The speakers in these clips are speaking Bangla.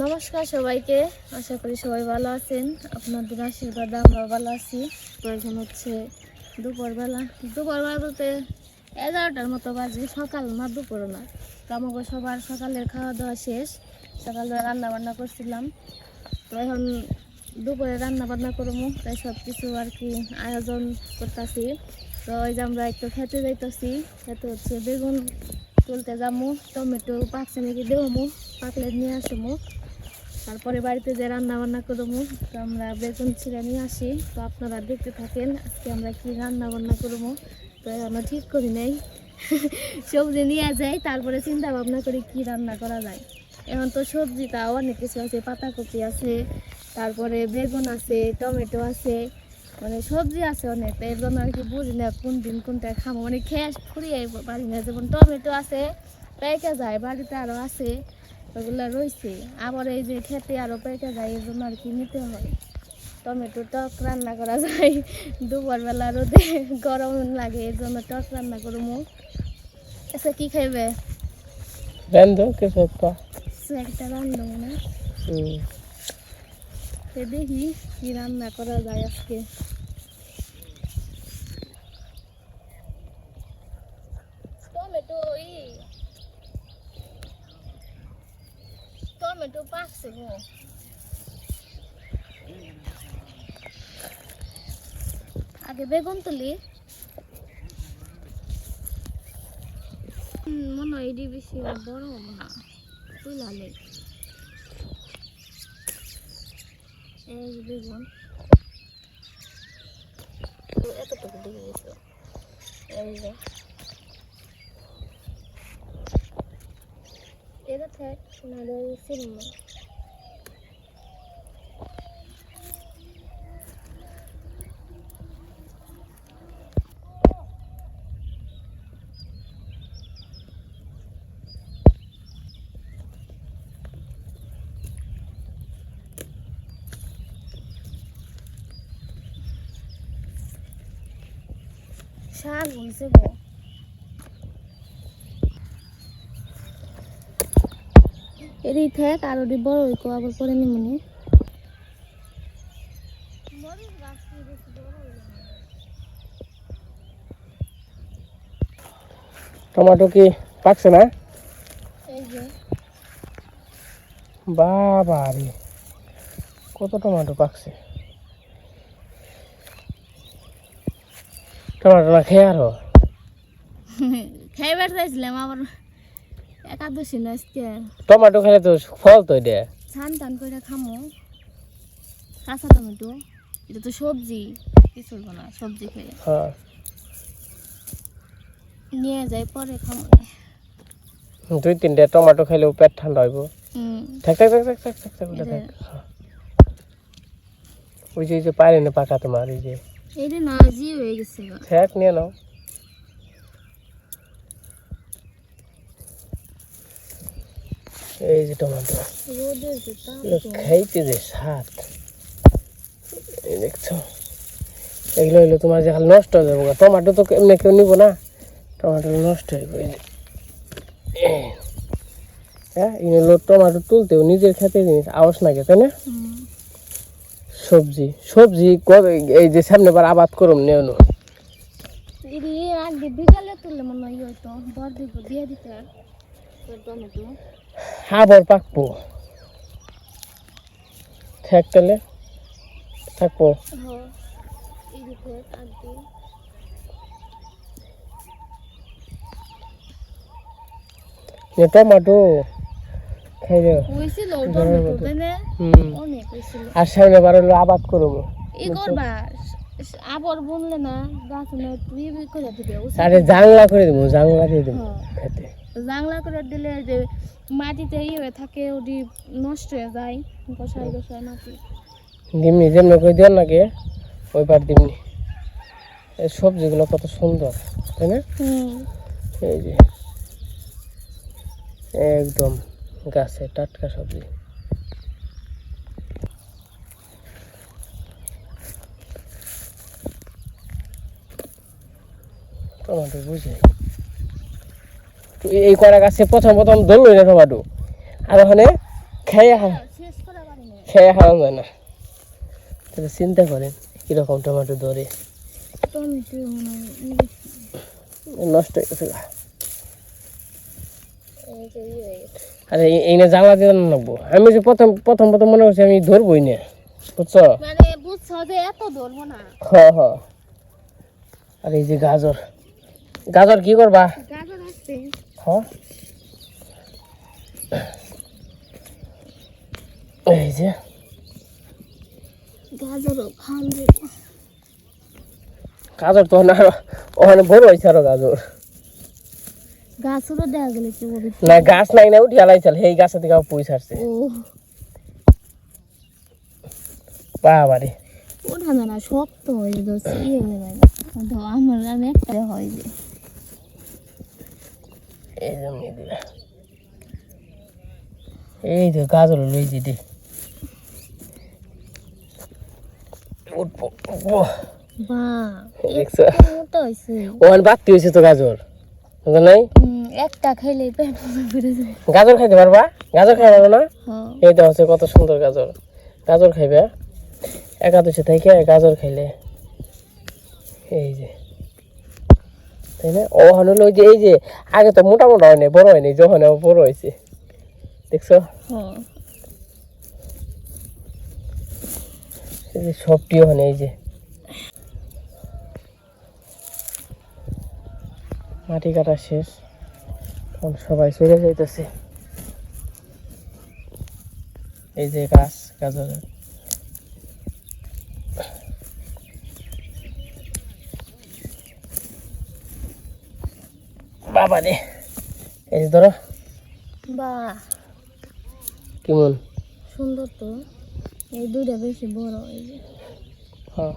নমস্কার সবাইকে, আশা করি সবাই ভালো আছেন। আপনাদের আশীর্বাদে আমরা ভালো আছি। প্রয়োজন হচ্ছে দুপুরবেলা দুপুরবেলা বলতে এগারোটার মতো বাজে, সকাল না দুপুর না। আমাকে সবার সকালের খাওয়া দাওয়া শেষ, সকালে রান্না বান্না করছিলাম। তো এখন দুপুরে রান্না বান্না করব, তাই সব কিছু আর কি আয়োজন করতেছি। তো ওই যে আমরা একটু খেতে যাইতেছি, খেতে হচ্ছে বেগুন তুলতে যাব টমেটো পাকছে নাকি দেবো পাকলে নিয়ে আসব তারপরে বাড়িতে যে রান্না বান্না করব, তো আমরা বেগুন ছিঁড়ে নিয়ে আসি। তো আপনারা দেখতে থাকেন আজকে আমরা কি রান্না বান্না করব। তো আমরা ঠিক করি নাই। সবজি নিয়ে যাই, তারপরে চিন্তা ভাবনা করি কি রান্না করা যায়। এখন তো সবজি সবজিটা অনেক কিছু আছে, পাতাকপি আছে, তারপরে বেগুন আছে, টমেটো আছে মানে সবজি আছে অনেক। এর জন্য আর কি বুঝি না কোন দিন কোনটা খাব। মানে খেয়ে ফুরিয়ে পারি না। যেমন টমেটো আছে, পেকে যায়, বাড়িতে আরও আছে। ওগুলো রয়েছে। আবার এই যে খেতে আরও পেকে যায় এই জন্য আর কি নিতে হয়। টমেটো টক রান্না করা যায়। দুপুরবেলা রোদে গরম লাগে এই জন্য টক রান্না করব। আচ্ছা কি খাইবে? রান্ধো কিছু একটা। একটা রান্না না। দেখি কি রান্না করা যায় আজকে টমেটো ই টমেটো পাকছে গো আগে বেগুন তুলি। হুম, মনে হয় এটি বেশি বড় না এই বেগুন। এতটুকু দিয়ে গেছে এই যে। এটা থাক না সিনেমা। হয়েছে গো। এরই থাক আর ওটি বড় হইকো আবার পরে নিমুনি টমেটো কি পাকছে না? বাবা রে কত টমেটো পাকছে? টমেটো না খেয়ে আরও। খাইবার চাইছিলাম আবার একাদশী না আজকে। টমেটো খেলে তো ফল তো এটা। ছান টান করে খামো। কাঁচা টমেটো এটা তো সবজি কিছু না সবজি খেয়ে। হ্যাঁ। নিয়ে যাই পরে খামো। দুই তিনটে টমেটো খেলেও পেট ঠান্ডা হইব। থাক থাক থাক থাক থাক থাক থাক ওই যে পারে না পাকা তোমার এই যে। এইটা না জি হয়ে গেছে। থাক নিয়ে নাও। এই যে টমেটো। এগুলো। খাইতে যে স্বাদ। এই দেখছ? এগুলো হইল তোমার যে খালি নষ্ট হয়ে যাব। টমেটো তো এমনি কেউ নিবো না? টমেটো নষ্ট হয়ে যাবে হ্যাঁ এই হলো টমেটো তুলতেও নিজের খেতে জিনিস আওয়াজ লাগে তাই না। সবজি সবজি এই যে সামনে বার আবাদ করুম তোর টমেটো। আবার পাকবো। থাক তাহলে থাকব হ্যাঁ টমেটো। খাই রে হয়েছিল ঘরের টমেটো মতো। তাই না হুম। অনেক হয়েছিল আর সামনে বার হলো আবাদ করব। ই করবা? আবার বুনলে না গাছ তুই করে দিবে আরে জাংলা করে দেবো জাংলা দিয়ে দেবো হ্যাঁ। খেতে। জাংলা করে দিলে যে মাটিতে ই হয়ে থাকে ওটি নষ্ট হয়ে যায় গোসাই গোসাই মাটি। দিমনি যেমনি করে দেওয়ার নাকি ওই পার দিমনি। এই সবজিগুলো কত সুন্দর তাই না? এই যে একদম। গাছে, টাটকা সবজি। টমেটো বুঝে এই করা গাছে প্রথম প্রথম ধরলো না টমাটো? আর ওখানে খেয়ে খেয়ে হারাম যায় না। তাহলে চিন্তা করেন, কীরকম টমেটো ধরে। নষ্ট হয়ে গেছে আরে এই- না জ্বালা দিয়ে নেব আমি যে প্রথম প্রথম প্রথম মনে করছি আমি ধরবই না বুঝছ? মানে বুঝছ যে এত ধরবো না। হ হ। আর এই যে গাজর। গাজর কি করবা? গাজর আসছে হ। এই যে। গাজরও খান গাজর তো না ওখানে বড় হয়েছে আরও গাজর। গেলে কি না গাছ নাই না উঠি আলাই চাল এই গাছের থেকে পুই ছাড়ছে। বাবারে। ওঠা না শক্ত হয়ে যাচ্ছে ইয়ে হয়ে যায় তো আমার আমি একটা হয় যে। এই যে মেয়ে দিলা। এই যে গাজর লই উঠবো হয়েছে ওখানে বাড়তি হয়েছে তো গাজর। নাই? একটা খাইলে পেট ভরে যায়। গাজর খাইতে পারবা? গাজর খাই পারো না? হ্যাঁ। এই তো হচ্ছে কত সুন্দর গাজর। গাজর খাইবে? একাদশী থেকে গাজর খাইলে। এই যে। তাই না? হলো যে এই যে আগে তো মোটা মোটা হয় বড় হয়নি যখন বড় হয়েছে। দেখছ? হ্যাঁ। সবটি ওখানে এই যে। মাটি কাটা শেষ। এখন সবাই চলে যাইতেছে। এই যে গাছ গাজরের বাবা রে। এই যে ধরো। বা কেমন? সুন্দর তো। এই দুইটা বেশি বড় এই যে। হ্যাঁ।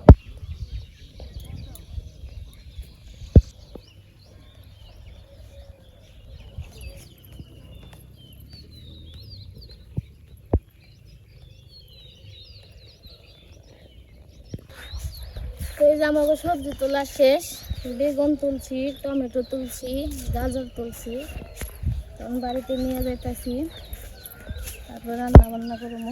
এই যে আমাকে সবজি তোলা শেষ, বেগুন তুলছি, টমেটো তুলছি, গাজর তুলছি। তখন বাড়িতে নিয়ে যাইতেছি। তারপর রান্না বান্না করব।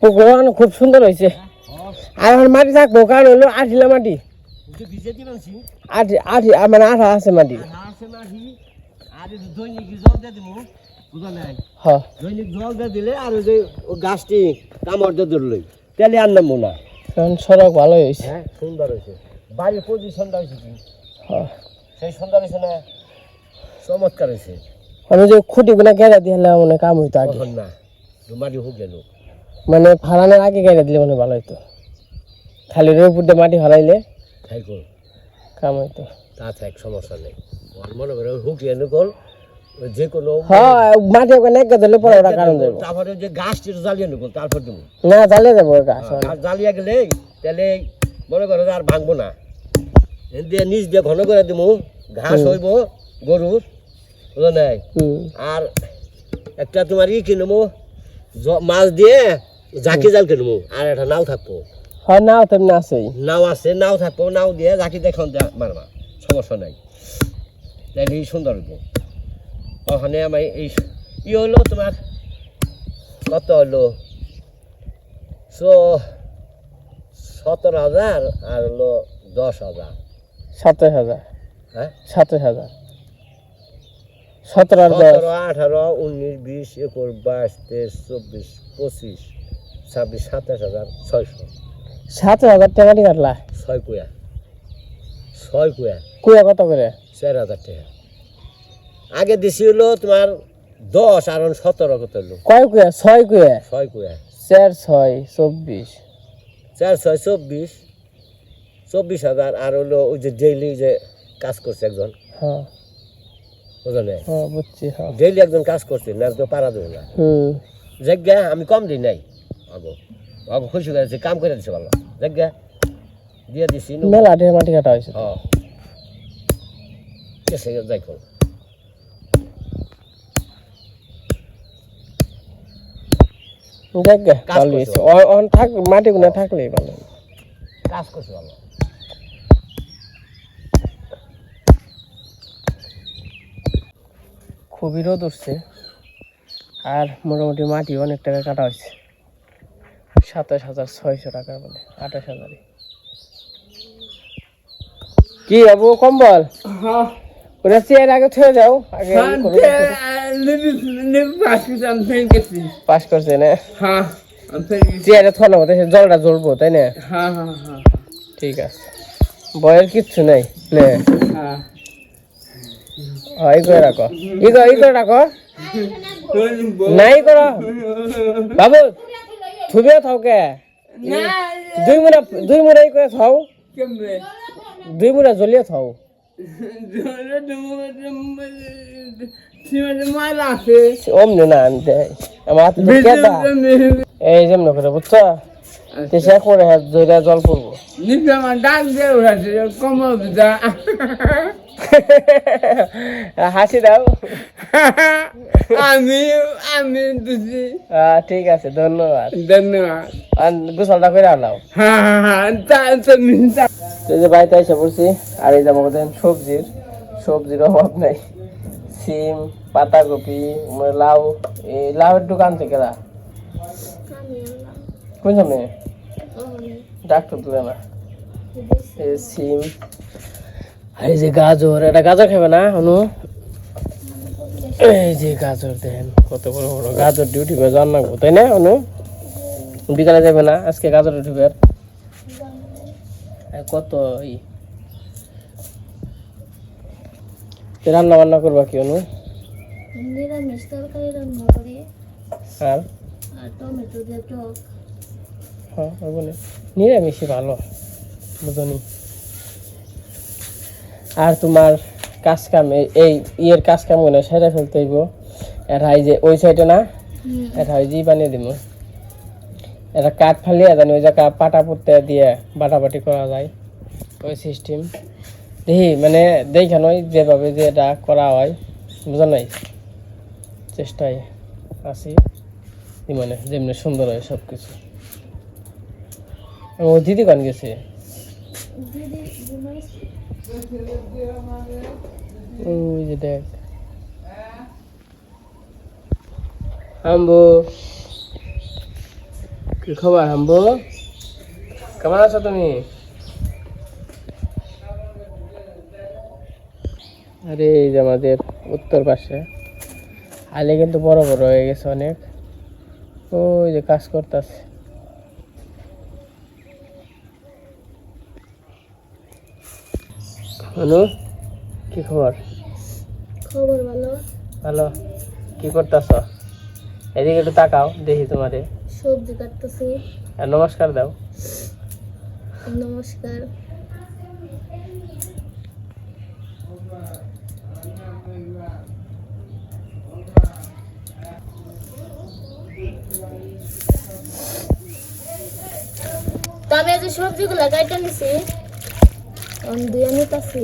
পুকুর খুব সুন্দর হয়েছে। আর মাটি থাকব, কারণ হলো আঠিলা মাটি। মানে আঠা আছে মাটি। দৈনিক জল দিয়ে দিলে আর ওই যে গাছটি কামড় দিয়ে ধরলই তেলে আর নামবো না। এখন সড়ক ভালো হয়েছে। হ্যাঁ সুন্দর হয়েছে। বাড়ির পজিশনটা হয়েছে কি? হ্যাঁ সেই সুন্দর হয়েছে না? চমৎকার হয়েছে। আমি যে গেড়ে হলে মানে কাম হইতো আগে। না মাটি হোক গেল মানে ফালানোর আগে গেড়ে দিলে মানে ভালো হইতো। খালি উপর দিয়ে মাটি ফালাইলে খাই কর কাম হইতো তা থাক সমস্যা নেই। ওর মনে করে হুক এনে কল যে কোনো হ্যাঁ মাটি ওখানে এক ওটা কারণ দেবো। তারপরে যে গাছটি জ্বালিয়ে নেব তারপর দেবো। না জ্বালিয়ে দেবো গাছ গাছ জ্বালিয়ে গেলে তাহলে মনে করো আর ভাঙবো না। দিয়ে নিচ দিয়ে ঘন করে দেবো ঘাস হইব গরুর বুঝলো নাই? আর একটা তোমার ই কিনবো মাছ দিয়ে জাকি জাল কিনবো আর একটা নাও থাকব। হয় নাও তেমনি আছেই। নাও আছে নাও থাকব নাও দিয়ে জাকি দেখান মারবা সমস্যা নাই। এই সুন্দর ওখানে আমার এই ই হলো তোমার কত হলো? সো সতেরো হাজার আর হলো দশ হাজার। সাতাশ হাজার। হ্যাঁ? সাতাশ হাজার। সতেরো সতেরো আঠারো উনিশ বিশ একুশ বাইশ তেইশ চব্বিশ পঁচিশ ছাব্বিশ সাতাশ হাজার ছয়শো। সাতাশ হাজার টাকা দিয়ে কাটলা। ছয় কুয়া। ছয় কুয়া। কুয়া কত করে? চার হাজার টাকা। আগে দিছি হলো তোমার দশ আর সতেরো কত হলো? কয় কুয়া? ছয় কুয়া? ছয় কুয়া। চার ছয় চব্বিশ। চার ছয় চব্বিশ। চব্বিশ হাজার আর হলো ওই যে ডেইলি যে কাজ করছে একজন। হ্যাঁ। হ্যাঁ বুঝছি হ্যাঁ। ডেইলি একজন কাজ করছে না তো পারা দেবে না। জায়গা আমি কম দিই নাই। আগো। খুশি করে দিছি, কাম করে দিছে ভালো জায়গা দিয়ে দিছি। মেলা ঢের মাটি কাটা হয়েছে। হ্যাঁ কেসে যাই কোন দেখ গে, কাজ ভালো হয়েছে ওখানে থাক মাটি গুনে থাকলেই ভালো। কাজ করছে ভালো খুবই রোদ উঠছে আর মোটামুটি মাটি অনেক টাকা কাটা হয়েছে। সাতাশ হাজার ছয়শো টাকা বলে আঠাশ হাজারে কি বাবু কম্বল? চেয়ার আগে থয়ে যাও আগে পাস করছে না? চেয়ারে জলটা জ্বলবো তাই না? ঠিক আছে। বয়ের কিচ্ছু নাই নে হ্যাঁ ই করে রাখো। ই করে ই করে রাখো। নাই করো। বাবু থুবে থাও কে দুই মুড়া দুই মুড়া ই করে থাও। দুই মুড়া জ্বলিয়ে থাও। অমনি না আনতে। আমার। এই যেমন করে বুঝছ? তেসে করে হাত জয়রা জল পড়ব। হাসি দাও। আমি আমি আহ, ঠিক আছে ধন্যবাদ। ধন্যবাদ। আর গোসলটা করে হ্যাঁ হ্যাঁ হ্যাঁ তা- এই যে বাড়িতে এসে পড়ছি আর এই যে আমাদের সবজির সবজির অভাব নাই। সিম পাতাকপি লাউ এই লাউয়ের দোকান থেকে না? কোন সামনে? ডাক্তার তুলে না এই সিম। এই যে গাজর এটা গাজর খাবে না অনু? এই যে গাজর দেন কত বড় বড় গাজর ডিউটি করে জান না তাই না অনু? বিকালে যাবে না আজকে গাজর উঠবে আর কত ই? রান্না বান্না করবা কি অনু? নিরামিষ তরকারি রান্না করি। আর? আর টমেটো দিয়ে টক। হ্যাঁ নিরামিষই ভালো বুঝনি? আর তোমার কাজ কাম এই- ইয়ের কাজ কামগুলো সেরে ফেলতে হইব। এটা যে ওই সাইডে না এটা হয় যে বানিয়ে দিব এটা কাঠ ফালিয়ে জানি ওই জায়গা পাটা পুঁতে দিয়ে বাটাবাটি করা যায় ওই সিস্টেম দেখি মানে দেখান ওই যেভাবে যে এটা করা হয় বুঝা নাই? চেষ্টায় আছি মানে যেমনি সুন্দর হয় সব কিছু ও দিদি গান গেছে? খবর হাম্বু কেমন আছো তুমি আরে, এই যে আমাদের উত্তর পাশে। আলে কিন্তু বড় বড় হয়ে গেছে অনেক। ওই যে কাজ করতেছে। অনু কি খবর? খবর ভালো। ভালো কি করতেছ? এদিকে একটু তাকাও দেখি তোমারে। সবজি কাটতেছি। নমস্কার দাও। নমস্কার। তবে যে সবজিগুলো কাইটা নিছি। আমি দিয়ে নিতেছি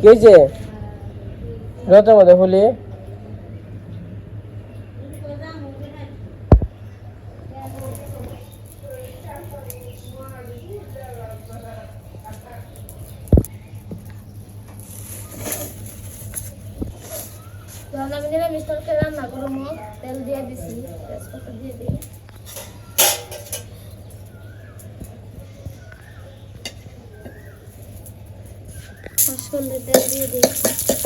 কি হয়েছে রথের মধ্যে ফুলি তখন আমি নিরামিষ তরকারি রান্না করব, তেল দিয়ে দিছি, তেজপাতা দিয়ে দিই। তেল দিয়ে দিই।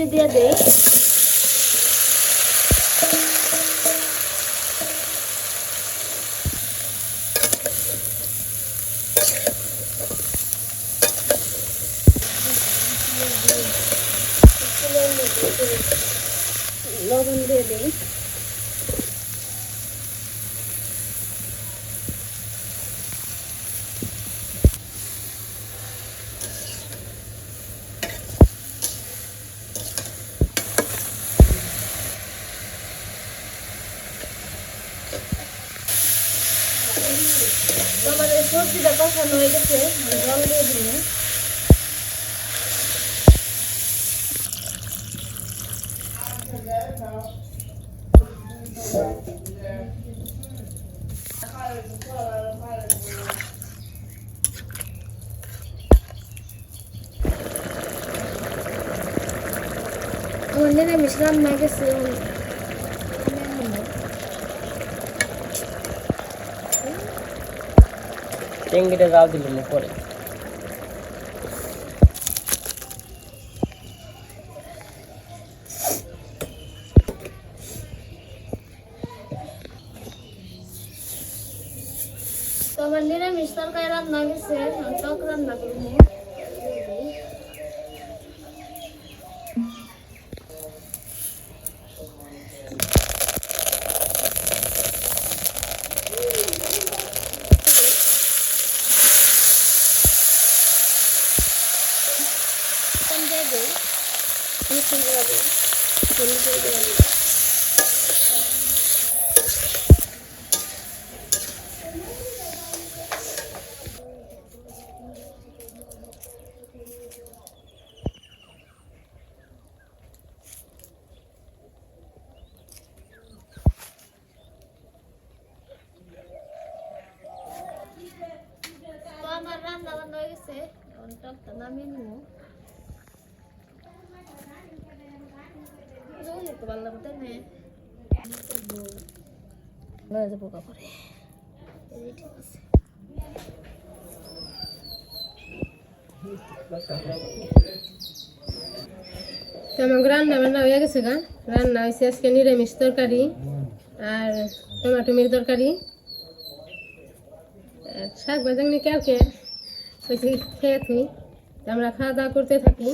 সবজি দিয়ে দেই। লবণ দিয়ে দিই তো আমাদের সবজিটা কষানো হয়ে গেছে আমি জল দিয়ে দিই আমার চিংড়িটা জাল দিলাম পরে। আমার নিরামিষ তরকারি রান্না গেছে টক রান্না করব দিয়ে দিই মিষ্টি দিয়ে দিই হলুদ দিয়ে দিই তো আমার রান্না বান্না হয়ে গেছে এখন টকটা নামিয়ে নিব একটু ভালো লাগবে তাই না লয়ে যাব কাপড়ে এই ঠিক আছে আমার রান্না বান্না হয়ে গেছে গা রান্না হয়েছে আজকে নিরামিষ তরকারি আর টমাটোমির তরকারি শাক ভাজা এমনি কালকে হয়েছে খেয়ে থুই তো আমরা খাওয়া দাওয়া করতে থাকি।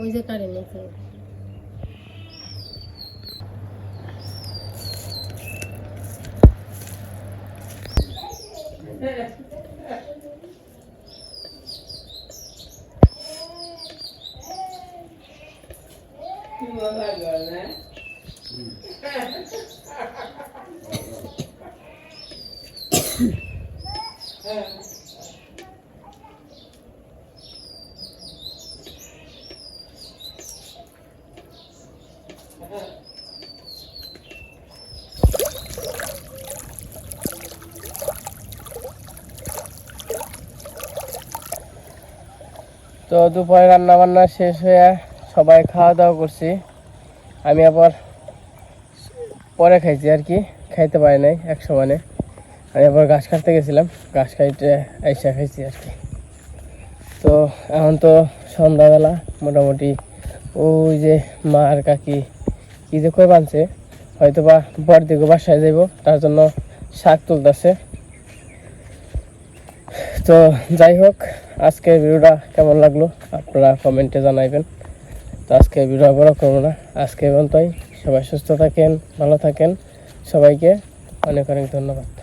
ওই যে কারেন্ট নেই তো দুপুরে রান্না বান্না শেষ হয়ে সবাই খাওয়া দাওয়া করছি। আমি আবার পরে খাইছি আর কি, খাইতে পারি নাই এক সমানে। আমি আবার ঘাস কাটতে গেছিলাম, ঘাস খাইতে আইসা খাইছি আর কি। তো এখন তো সন্ধ্যাবেলা, মোটামুটি ওই যে মা আর কাকি কি যে কই বানছে হয়তো বা বর দিকে বাসায় যাইব, তার জন্য শাক তুলতেছে। তো যাই হোক আজকের ভিডিওটা কেমন লাগল? আপনারা কমেন্টে জানাইবেন। তো আজকে ভিডিও বড় করব না। আজকে পর্যন্তই। সবাই সুস্থ থাকেন, ভালো থাকেন। সবাইকে অনেক অনেক ধন্যবাদ।